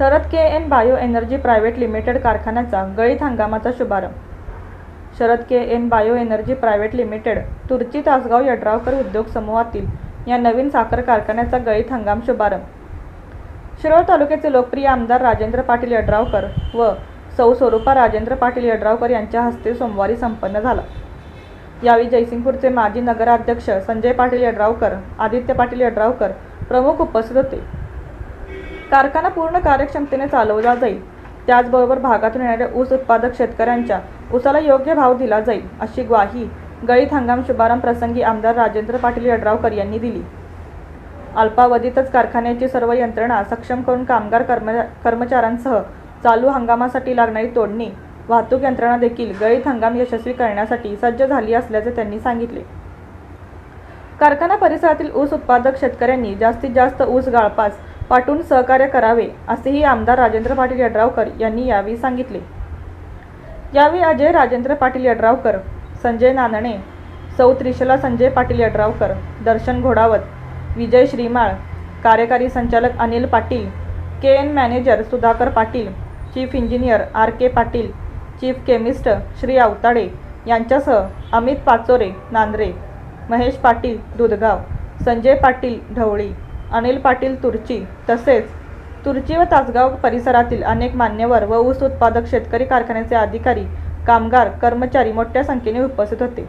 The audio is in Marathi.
Sharad K N bio energy private limited कारखान्याचा गळीत हंगामाचा शुभारंभ. Sharad K N bio energy private limited Turchi Tasgaon Yadravkar उद्योग समूहातील या नवीन साखर कारखान्याचा गळीत हंगाम शुभारंभ. शिरोळ तालुक्याचे लोकप्रिय आमदार राजेंद्र पाटील यड्रावकर व सौ स्वरूपा राजेंद्र पाटील यड्रावकर यांच्या हस्ते सोमवारी संपन्न झाला. यावेळी जयसिंगपूरचे माजी नगराध्यक्ष संजय पाटील यड्रावकर आदित्य पाटील यड्रावकर प्रमुख उपस्थित होते. कारखाना पूर्ण कार्यक्षमतेने चालवला जाईल. त्याचबरोबर भागातून येणाऱ्या ऊस उत्पादक शेतकऱ्यांच्या ऊसाला योग्य भाव दिला जाईल अशी ग्वाही गळीत हंगाम शुभारंभ प्रसंगी आमदार राजेंद्र पाटील यड्रावकर यांनी दिली. अल्पावधीतच कारखान्याची सर्व यंत्रणा सक्षम करून कामगार कर्म कर्मचाऱ्यांसह चालू हंगामासाठी लागणारी तोडणी वाहतूक यंत्रणा देखील गळीत हंगाम यशस्वी करण्यासाठी सज्ज झाली असल्याचे त्यांनी सांगितले. कारखाना परिसरातील ऊस उत्पादक शेतकऱ्यांनी जास्तीत जास्त ऊस गाळपास पाठवून सहकार्य करावे असेही आमदार राजेंद्र पाटील यड्रावकर यांनी यावेळी सांगितले. यावेळी अजय राजेंद्र पाटील यड्रावकर संजय नानणे सौ त्रिशला संजय पाटील यड्रावकर दर्शन घोडावत विजय श्रीमाळ कार्यकारी संचालक Anil Patil K N manager Sudhakar Patil chief engineer R K Patil chief chemist Shri Awatade यांच्यासह अमित पाचोरे नांद्रे महेश पाटील दुधगाव संजय पाटील ढवळी अनिल पाटील तुर्ची तसेच तुर्ची व तासगाव परिसरातील अनेक मान्यवर व ऊस उत्पादक शेतकरी कारखान्याचे अधिकारी कामगार कर्मचारी मोठ्या संख्येने उपस्थित होते.